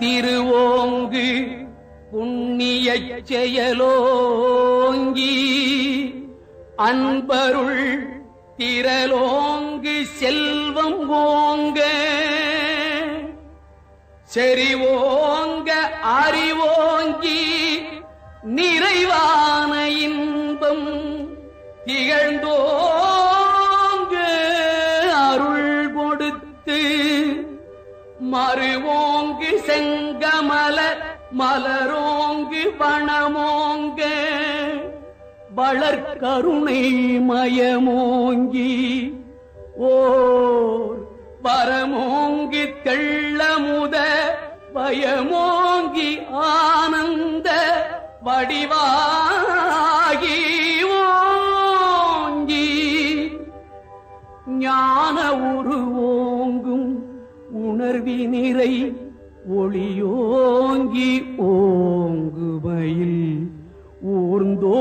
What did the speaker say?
திருவோங்கு புண்ணிய செயலோங்கி அன்பருள் திரலோங்கு செல்வம் ஓங்க செறிவோங்க அறிவோங்கி நிறைவான இன்பம் திகழ்ந்தோங்க அருள் கொடுத்து மறுவோங்கு செங்கமல மலரோங்கு வனமோங்க வளர்கருணை மயமோங்கி ஓர் வரமோங்கி தெள்ளமுத பயமோங்கி ஆனந்த வடிவாகி ஓங்கி. ஞான உருவோங்கு உணர்வி உணர்வினிறை ஒளியோங்கி ஓங்குமையில் ஊர்ந்தோ